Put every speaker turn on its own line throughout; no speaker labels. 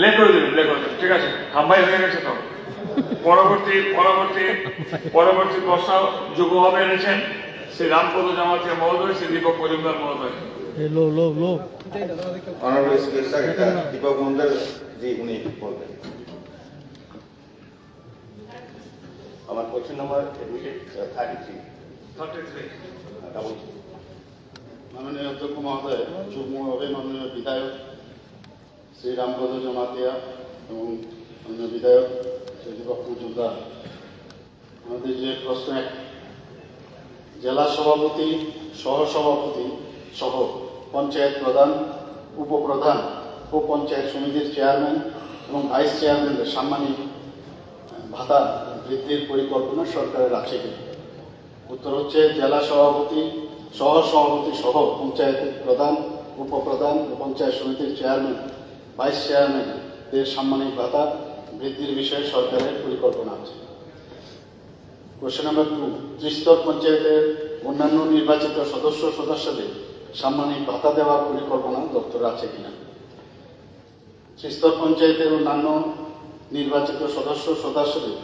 লে করে দেবেন লে করে দেবেন ঠিক আছে? হাম্বাই হয়ে গেছে তো। পরবর্তী পরবর্তী পরবর্তী প্রস্তাব যুগভাবে এনেছেন। শ্রী রামপদ জামাতিয়া মহোদয় শ্রী দীপক মজুমদার মহোদয়।
লো লো লো।
Honourable speaker sir Dipak Mandal ji উনি বলবেন।
আমার question number admitted thirty three
thirty three
মাননীয় অধ্যক্ষ মহোদয় যুগ্মভাবে মাননীয় বিধায়ক। শ্রী রামপদ জমাতিয়া এবং মাননীয় বিধায়ক শ্রী দীপক মজুমদার। আমাদের যে প্রশ্ন, এক জেলা সভাপতি সহসভাপতি সহ পঞ্চায়েত প্রধান, উপপ্রধান ও পঞ্চায়েত সমিতির চেয়ারম্যান এবং ভাইস চেয়ারম্যানদের সাম্মানিক ভাতা বৃদ্ধির পরিকল্পনা সরকারের আছে কিনা? উত্তর হচ্ছে জেলা সভাপতি, সহ সভাপতি সহ পঞ্চায়েতের প্রধান, উপপ্রধান পঞ্চায়েত সমিতির চেয়ারম্যান। ভাইস চেয়ারম্যানদের সাম্মানিক ভাতা বৃদ্ধির বিষয়ে সরকারের পরিকল্পনা আছে। কোশ্চেন নাম্বার টু, ত্রিস্তর পঞ্চায়েতের অন্যান্য নির্বাচিত সদস্য সদস্যদের সাম্মানিক ভাতা দেওয়ার পরিকল্পনা দপ্তর আছে কিনা? ত্রিস্তর পঞ্চায়েতের অন্যান্য নির্বাচিত সদস্য সদস্যদের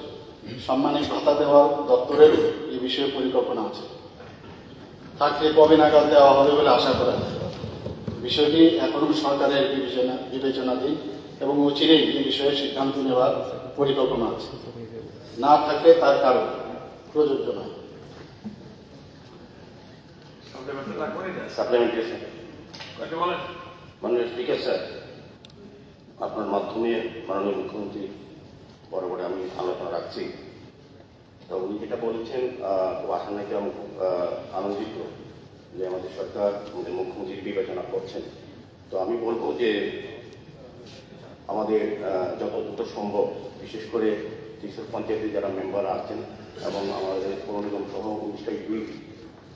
সাম্মানিক ভাতা দেওয়ার দপ্তরের এই বিষয়ে পরিকল্পনা আছে। থাকলে কবে নাগাদ দেওয়া হবে বলে আশা করা যায়? বিষয়টি এখনও সরকারের বিবেচনা বিবেচনাধীন এবং অচিরেই এই বিষয়ে সিদ্ধান্ত নেওয়ার পরিকল্পনা আছে। না থাকলে তার কারণ প্রযোজ্য নয়।
মাননীয় স্পিকার স্যার আপনার মাধ্যমে মাননীয় মুখ্যমন্ত্রী বরাবর আমি আলোচনা রাখছি। তো উনি যেটা বলেছেন খুব আশা নাকি খুব আহ, আনন্দিত। যে আমাদের সরকার, আমাদের মুখ্যমন্ত্রী বিবেচনা করছেন। তো আমি বলব যে আমাদের যত দ্রুত সম্ভব, বিশেষ করে ত্রিশূর পঞ্চায়েতের যারা মেম্বার আছেন এবং আমাদের পৌর নিগম সহ উনিশটা ইউনিট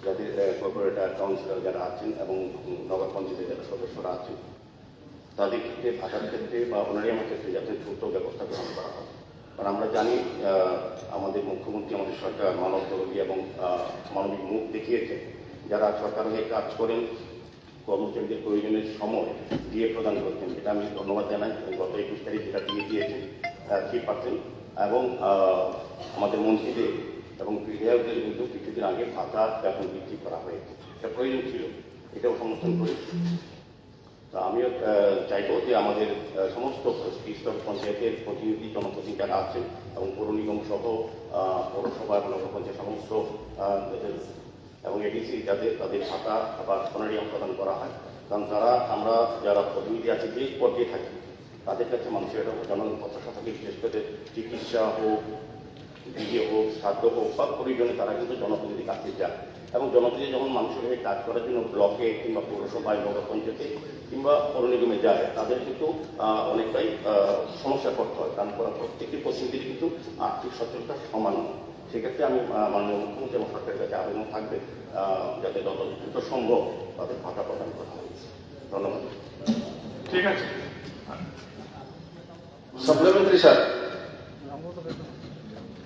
যাদের কর্পোরেটর কাউন্সিলর যারা আছেন এবং নগর পঞ্চায়েতের যারা সদস্যরা আছেন, তাদের ক্ষেত্রে, ভাষার ক্ষেত্রে বা অনারিয়ামের ক্ষেত্রে যাতে দ্রুত ব্যবস্থা গ্রহণ করা হয় কারণ আমরা জানি আমাদের মুখ্যমন্ত্রী, আমাদের সরকার মানব এবং মানবিক মুখ দেখিয়েছে যারা সরকার হয়ে কাজ করেন, কর্মচারীদের প্রয়োজনের সময় দিয়ে প্রদান করছেন, এটা আমি ধন্যবাদ জানাই গত একুশ তারিখ যেটা দিয়ে দিয়েছেন থ্রি পার্সেন্ট। এবং আমাদের মন্ত্রীদের এবং বিধায়কদের কিন্তু কিছুদিন আগে ভাতা এখন বৃদ্ধি করা হয়েছে। এটা প্রয়োজন ছিল, এটাও সমর্থন করেছি। তা আমিও চাইব যে আমাদের সমস্ত স্তর পঞ্চায়েতের প্রতিনিধি জনপ্রতিনিধি যারা আছেন এবং পৌর নিগম সহ পৌরসভা এবং নগর পঞ্চায়েত সমস্ত এবং এডিসি যাদের, তাদের ভাতা বা সোনারিয়াম প্রদান করা হয়। কারণ তারা, আমরা যারা প্রতিনিধি আছে, যে পর্যায়ে থাকি, তাদের কাছে মানুষের একটা জনগণ প্রত্যাশা থাকে, বিশেষ করে চিকিৎসা হোক বিয়ে হোক শ্রাদ্ধ হোক, বা প্রয়োজনে তারা কিন্তু জনপ্রতিনিধির কাছে যায়। এবং জনপ্রতিনিধি যখন মানুষের হয়ে কাজ করার জন্য ব্লকে কিংবা পৌরসভায় নগর পঞ্চায়েতে কিংবা পৌর নিগমে যায়, তাদের কিন্তু অনেকটাই সমস্যা করতে হয়। কারণ করা প্রত্যেকটি প্রতিনিধির কিন্তু আর্থিক সচ্ছলতা সমান সেক্ষেত্রে আমি মাননীয় মুখ্যমন্ত্রী এবং সরকারের কাছে আবেদন থাকবে যাতে যত দ্রুত সম্ভব তাদের ভাতা প্রদান করা হয়। ধন্যবাদ।
ঠিক আছে।
Supplementary sir.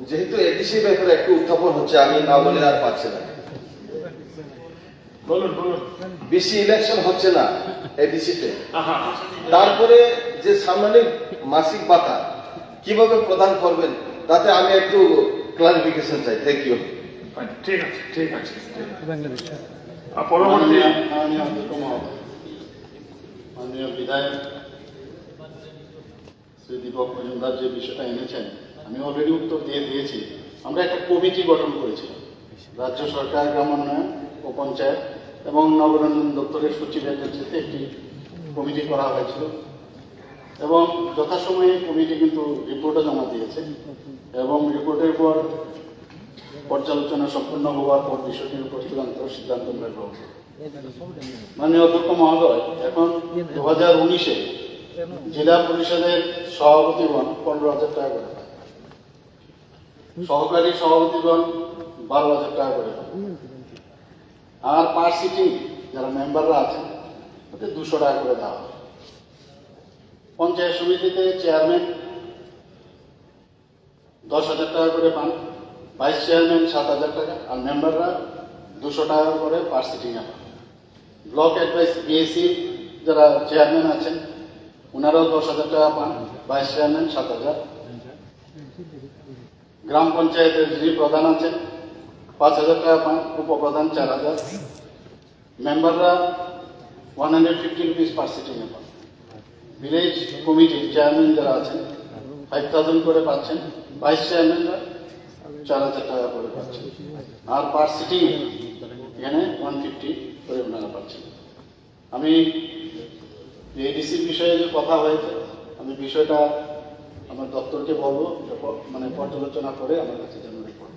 যেহেতু এডিসি ব্যাপারে একটু উত্থাপন হচ্ছে আমি না বলে আর পাচ্ছি না।
বলুন বলুন।
বেশি ইলেকশন হচ্ছে না এডিসিতে তারপরে যে সামনে মাসিক ভাতা কীভাবে প্রদান করবেন তাতে আমি একটু ক্লারিফিকেশন চাই থ্যাংক ইউ
ঠিক আছে ঠিক আছে পরবর্তী
মাননীয় বিধায়ক শ্রী দীপক মজুমদার যে বিষয়টা এনেছেন আমি অলরেডি উত্তর দিয়ে দিয়েছি। আমরা একটা কমিটি গঠন করেছি। রাজ্য সরকার গ্রামোন্নয়ন ও পঞ্চায়েত এবং নগরায়ণ দপ্তরের সচিবের নেতৃত্বে একটি কমিটি করা হয়েছিল। এবং যথাসময়ে কমিটি কিন্তু রিপোর্টও জমা দিয়েছে এবং রিপোর্টের পর পর্যালোচনা সম্পূর্ণ হওয়ার পর বিষয়টির উপর চূড়ান্ত সিদ্ধান্ত গ্রহণ করব। মাননীয় অধ্যক্ষ মহোদয়, এখন দু হাজার উনিশে জেলা পরিষদের সভাপতিগণ পনেরো হাজার টাকা করে সহকারী সভাপতিগণ বারো হাজার টাকা করে আর পার সিটিং যারা মেম্বাররা আছেন, ওদের দুশো টাকা করে দেওয়া পঞ্চায়েত সমিতিতে চেয়ারম্যান, দশ হাজার টাকা করে পান। ভাইস চেয়ারম্যান সাত হাজার টাকা, আর মেম্বাররা দুশো টাকা করে পার সিটিং এ পান। ব্লক অ্যাডভাইস বিএসি যারা চেয়ারম্যান আছেন ওনারাও দশ হাজার টাকা পান, ভাইস চেয়ারম্যান সাত হাজার। গ্রাম পঞ্চায়েতের যিনি প্রধান আছেন, পাঁচ হাজার টাকা পান, উপপ্রধান চার হাজার। মেম্বাররা one hundred fifty rupees per সিটিংয়ে পান। ভিলেজ কমিটির চেয়ারম্যান যারা আছেন ফাইভ থাউজেন্ড করে পাচ্ছেন ভাইস চেয়ারম্যানরা চার হাজার টাকা করে পাচ্ছেন আর পার সিটিং এখানে ওয়ান ফিফটি করে ওনারা পাচ্ছেন আমি এডিসির বিষয়ে যে কথা হয়েছে, আমি বিষয়টা আমার দপ্তরকে বলব মানে পর্যালোচনা করে আমার কাছে যেন রিপোর্ট।